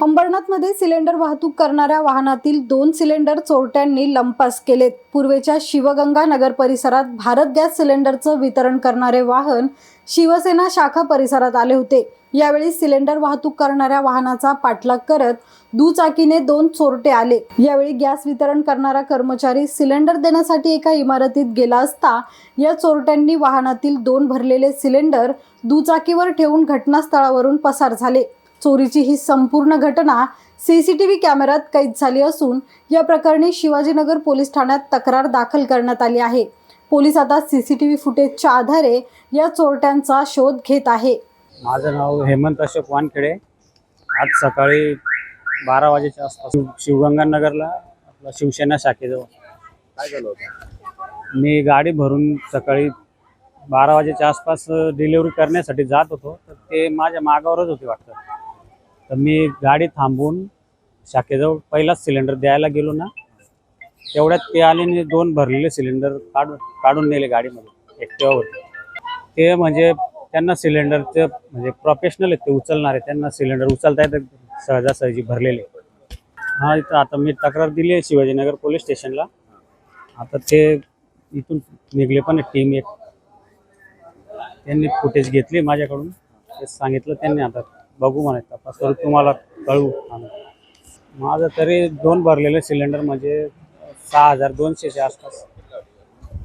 अंबरनाथमध्ये सिलेंडर वाहतूक करणाऱ्या वाहनातील दोन सिलेंडर चोरट्यांनी लंपास केलेत. पूर्वेच्या शिवगंगा नगर परिसरात भारत गॅस सिलेंडरचं वितरण करणारे वाहन शिवसेना शाखा परिसरात आले होते. यावेळी सिलेंडर वाहतूक करणाऱ्या वाहनाचा पाठलाग करत दुचाकीने दोन चोरटे आले. यावेळी गॅस वितरण करणारा कर्मचारी सिलेंडर देण्यासाठी एका इमारतीत गेला असता या चोरट्यांनी वाहनातील दोन भरलेले सिलेंडर दुचाकीवर ठेवून घटनास्थळावरून पसार झाले. चोरीची ही संपूर्ण घटना सीसीटीव्ही कॅमेऱ्यात कैद झाली असून या प्रकरणी शिवाजीनगर पोलीस ठाण्यात तक्रार दाखल करण्यात आली आहे. पोलीस आता सीसीटीव्ही फुटेजच्या आधारे या चोरट्यांचा शोध घेत आहे. माझं नाव हेमंत अशोक वानखेडे. आज सकाळी बारा वाजेच्या आसपास शिव शिवगंगा नगरला आपला शिवसेना शाखेजवळ. काय झालं होतं? मी गाडी भरून सकाळी बारा वाजेच्या आसपास डिलिव्हरी करण्यासाठी जात होतो. तर ते माझ्या मागावरच होते वाटतं. तर मी गाडी थांबवून शाखेजवळ पहिलाच सिलेंडर द्यायला गेलो ना तेवढ्यात ते आले आणि दोन भरलेले सिलेंडर काढून काढून नेले गाडीमध्ये एकट्यावर. ते म्हणजे त्यांना सिलेंडरचे म्हणजे प्रोफेशनल आहेत ते उचलणारे त्यांना सिलेंडर उचलता येतात सहजासहजी भरलेले. हा इथं आता मी तक्रार दिली आहे शिवाजीनगर पोलीस स्टेशनला. आता ते इथून निघले पण टीम एक. त्यांनी फुटेज घेतली माझ्याकडून. ते सांगितलं त्यांनी आता बघू म्हणे तपास करू तुम्हाला कळवू. आम्ही माझं तरी दोन भरलेले सिलेंडर म्हणजे सहा हजार दोनशेच्या आसपास.